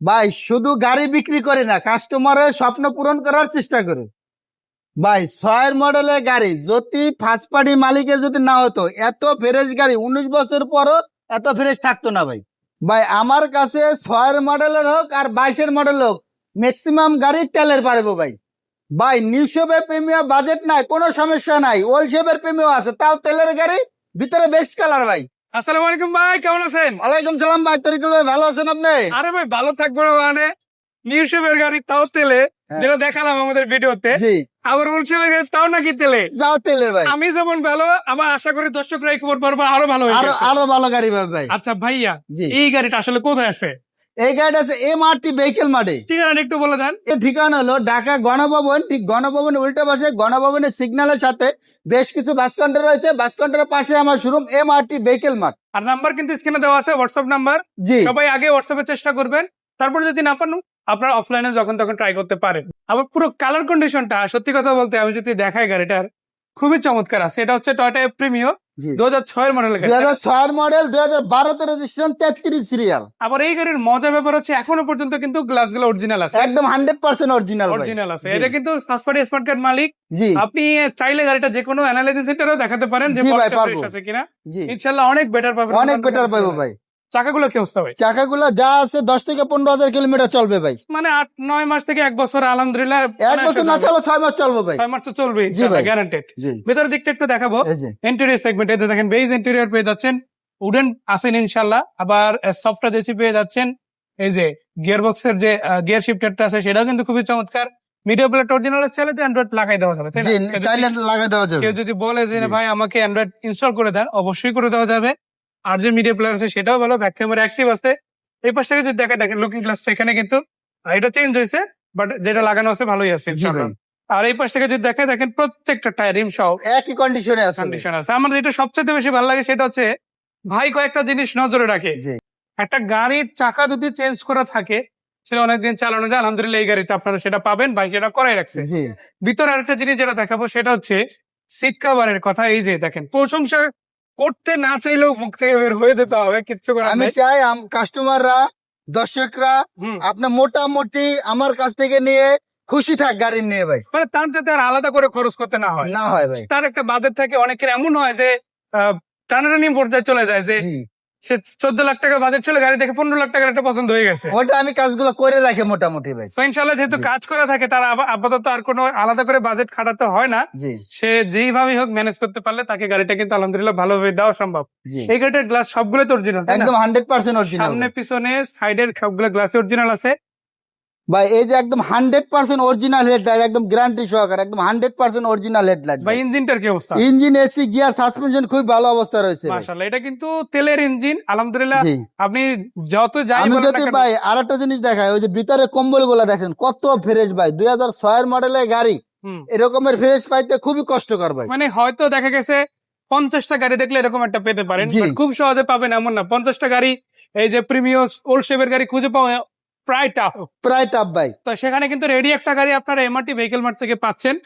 ভাই, শুধু গাড়ি বিক্রি করে না কাস্টমারের স্বপ্ন পূরণ করার চেষ্টা করে ভাই, ছয়ের মডেলের গাড়ি, যদি ফার্স্ট পার্টি মালিকের যদি না হতো, এত ফ্রেশ গাড়ি, উনিশ বছর পরও এত ফ্রেশ থাকতো না ভাই। ভাই, আমার কাছে ছয়ের মডেলের হোক আর বাইশের মডেল হোক ম্যাক্সিমাম গাড়ি তেলের পারব ভাই। ভাই নিউ শেপের প্রেমিয়া বাজেট নাই, কোনো সমস্যা নাই ওল্ড শেপের প্রেমিও আছে, তাও তেলের গাড়ি ভিতরে বেস্ট কালার ভাই। আসসালামু আলাইকুম ভাই কেমন আছেন? ওয়ালাইকুম সালাম ভাই তরিকুল ভাই ভালো আছেন আপনি? আরে ভাই ভালো থাকব না মানে। গাড়ি তাও তেলে। হ্যাঁ। যেটা দেখালাম আমাদের ভিডিওতে। আবার তাও নাকি তেলে? তেলে ভাই। আমি যেমন ভালো আমার আশা করি দর্শকরা এই খবর পারব আরও ভালো আরও ভালো গাড়ি ভাই। আচ্ছা ভাইয়া এই গাড়িটা আসলে কোথায় আছে? এই গাড়িটা আছে এম আর টি ভেহিকেল মাঠে ঠিকানা একটু বলে দেন। এর ঠিকানা হলো ঢাকা গণভবন। ঠিক গণভবন উল্টা পাশে গণভবনের সিগন্যালের সাথে বেশ কিছু বাস কাউন্টার রয়েছে। বাস কাউন্টারের পাশে আমার showroom M R T vehicle mart. আর নাম্বার কিন্তু স্ক্রিনে দেওয়া আছে হোয়াটসঅ্যাপ নাম্বার জি। সবাই আগে হোয়াটসঅ্যাপে চেষ্টা করবেন। তারপর যদি না পান আপনার অফলাইনে যখন তখন ট্রাই করতে পারেন। আবার পুরো কালার কন্ডিশনটা সত্যি কথা বলতে আমি যদি দেখাই গাড়িটার খুবই চমৎকার আছে। এটা হচ্ছে টয়টা প্রিমিও জি দু হাজার ছয়ের মডেল দুই হাজার ছয়ের মডেল দুই হাজার বারোতে রেজিস্ট্রেশন তেত্রিশ সিরিয়াল আবার এই গাড়ির মজার ব্যাপার হচ্ছে এখনও পর্যন্ত কিন্তু গ্লাসগুলো অরিজিনাল আছে। একদম হান্ড্রেড পার্সেন্ট অরিজিনাল অরিজিনাল আছে। এটা কিন্তু ফার্স্ট পার্টি স্মার্ট কার্ড মালিক। জি। আপনি চাইলে গাড়িটা যে কোনো অ্যানালাইসিস সেন্টারেও দেখাতে পারেন যে আছে কিনা। জি। অনেক বেটার পাবেন। অনেক বেটার পাবো ভাই। চাকাগুলো কি অবস্থা ভাই? চাকাগুলো যা আছে দশ থেকে পনেরো হাজার কিলোমিটার চলবে ভাই। মানে আট নয় মাস থেকে এক বছর আলহামদুলিল্লাহ এক বছর না চলো ছয় মাস চলবে ভাই। ছয় মাস তো চলবে গ্যারান্টেড দিকটা একটু দেখাবো। এই যে। সেগমেন্ট এতে দেখেন বেজ ইন্টেরিয়র পেয়ে যাচ্ছেন উডেন আছেন ইনশাল্লাহ আবার সফটওয়্যার পেয়ে যাচ্ছেন এই যে গিয়ার বক্সের যে গিয়ার শিফটারটা আছে সেটাও কিন্তু খুবই চমৎকার। মিডিয়া প্লেট অরিজিনাল চাইলে তো অ্যান্ড্রয়েড লাগাই দেওয়া যাবে তাই না? লাগাই দেওয়া যাবে। কেউ যদি বলে যে ভাই আমাকে অ্যান্ড্রয়েড ইনস্টল করে দেন অবশ্যই করে দেওয়া যাবে। আর যে মিডিয়া প্লেয়ার আছে সেটাও ভালো ব্যাক ক্যামেরা অ্যাক্টিভ আছে। এই পাশ থেকে যদি দেখা দেখেন লুকিং গ্লাসটা এখানে কিন্তু এটা চেঞ্জ হয়েছে বাট যেটা লাগানো আছে ভালোই আছে আর এই পাশ থেকে যদি দেখে দেখেন প্রত্যেকটা টায়ার রিম সহ একই কন্ডিশনে আছে। কন্ডিশন আছে। আমার যেটা সবচেয়ে বেশি ভালো লাগে সেটা হচ্ছে ভাই কয়েকটা জিনিস নজরে রাখে। একটা গাড়ির চাকা যদি চেঞ্জ করা থাকে সেটা অনেকদিন চালানো যায় আলহামদুলিল্লাহ এই গাড়িতে আপনারা সেটা পাবেন ভাই সেটা করাই রাখছে। ভিতরে আরেকটা জিনিস যেটা দেখাবো সেটা হচ্ছে সিট কাভারের কথা এই যে দেখেন প্রশংসা করতে না চাইলেও মুখ থেকে বের হয়ে যেতে হবে কিচ্ছু করার আমি চাই কাস্টমাররা দর্শকরা আপনার মোটামুটি আমার কাছ থেকে নিয়ে খুশি থাক গাড়ি নিয়ে ভাই। মানে তার যাতে আর আলাদা করে খরচ করতে না হয়। না হয় ভাই। তার একটা বাদের থাকে অনেকের এমন হয় যে আহ, টানাটানি পর্যায়ে চলে যায় যে সে চোদ্দ লাখ টাকা বাজেট ছিল গাড়ি দেখে পনেরো লাখ টাকার একটা পছন্দ হয়ে গেছে। ওটা আমি কাজগুলো করে রাখি মোটামুটি ভাই। তো ইনশাল্লাহ যেহেতু কাজ করা থাকে তার আপাতত আর কোনো আলাদা করে বাজেট খাটাতে হয় না। সে যেইভাবেই হোক ম্যানেজ করতে পারলে তাকে গাড়িটা কিন্তু আলহামদুলিল্লাহ ভালোভাবে দেওয়া সম্ভব। এই গাড়িটার গ্লাস সবগুলো তো অরিজিনাল একদম হান্ড্রেড পার্সেন্ট অরিজিনাল সামনে পিছনে সাইডের সবগুলো গ্লাসে অরিজিনাল আছে। ভাই এই যে একদম হান্ড্রেড পার্সেন্ট অরিজিনাল হেডলাইট একদম গ্যারান্টি সহকারে একদম হান্ড্রেড পার্সেন্ট অরিজিনাল হেডলাইট বা ইঞ্জিনটার কি অবস্থা? ইঞ্জিন এসি গিয়ার সাসপেনশন খুব ভালো অবস্থা রয়েছে মাশাআল্লাহ এটা কিন্তু তেলের ইঞ্জিন আলহামদুলিল্লাহ। আপনি যত যাই আমি যদি ভাই আর একটা জিনিস দেখাই ওই যে ভিতরে কম্বলগুলা দেখেন কত ফ্রেশ ভাই। দুই হাজার ছয়ের মডেলের গাড়ি এরকমের ফ্রেশ পাইতে খুবই কষ্টকর ভাই। মানে হয়তো দেখা গেছে পঞ্চাশটা গাড়ি দেখলে এরকম একটা পেতে পারেন খুব সহজে পাবেন এমন না। পঞ্চাশটা গাড়ি এই যে প্রিমিয়াম ওল্ড শেপের গাড়ি খুঁজে পাওয়া প্রায় টাফ প্রায় টাপ ভাই। তো সেখানে কিন্তু রেডি একটা গাড়ি আপনারা এমআরটি ভেহিকেল মার্ট থেকে পাচ্ছেন।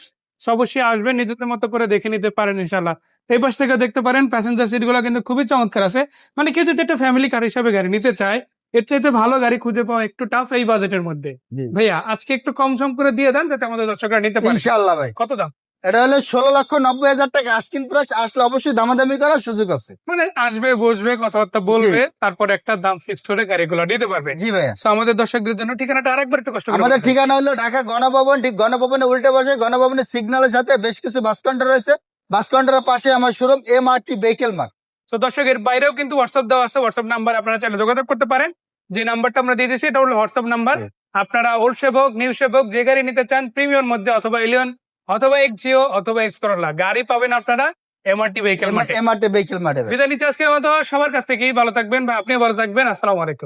অবশ্যই আসবেন নিজেদের মতো করে দেখে নিতে পারেন ইনশাল্লাহ এই পাশ থেকে দেখতে পারেন প্যাসেঞ্জার সিটগুলো কিন্তু খুবই চমৎকার আছে। মানে কেউ যদি একটা ফ্যামিলি কার হিসাবে গাড়ি নিতে চায় এর চাইতে ভালো গাড়ি খুঁজে পাওয়া একটু টাফ এই বাজেটের মধ্যে। ভাইয়া আজকে একটু কম সম করে দিয়ে দেন যাতে আমাদের দর্শকরা নিতে পারে। ইনশাল্লাহ ভাই। কত দাম? এটা হলো ষোলো লক্ষ নব্বই হাজার টাকা। আস্কিন প্রাইস আসলে অবশ্যই দামাদামি করার সুযোগ আছে। মানে আসবে বসবে কথাবার্তা বলবে তারপর একটা দাম ফিক্সড করে গাড়িগুলো নিতে পারবে। জি ভাইয়া। আমাদের দর্শকদের জন্য ঠিকানাটা আরেকবার একটু কষ্ট আমাদের ঠিকানা হলো ঢাকা গণভবন ঠিক গণভবনের উল্টে পাশে গণভবনের সিগন্যালের সাথে বেশ কিছু বাস কাউন্টার রয়েছে। বাস কাউন্টারের পাশে আমার showroom M R T vehicle mart. তো দর্শকের বাইরেও কিন্তু হোয়াটসঅ্যাপ দেওয়া আছে। হোয়াটসঅ্যাপ নাম্বার আপনারা চাইলে যোগাযোগ করতে পারেন। যে নাম্বারটা আমরা দিয়ে দিচ্ছি এটা হলো হোয়াটসঅ্যাপ নাম্বার আপনারা ওল্ড সেবক নিউ সেবক যে গাড়ি নিতে চান প্রিমিয়ার মধ্যে অথবা এলিয়ন অথবা এক্সিও অথবা এক্স করোলা। গাড়ি পাবেন আপনারা এমআরটি ভেহিকেল এমআরটি ভেহিকেল মার্টে ভাই। বিদায় নিতে আজকের মতো। সবার কাছ থেকেই ভালো থাকবেন বা আপনিও ভালো থাকবেন। আসসালামু আলাইকুম।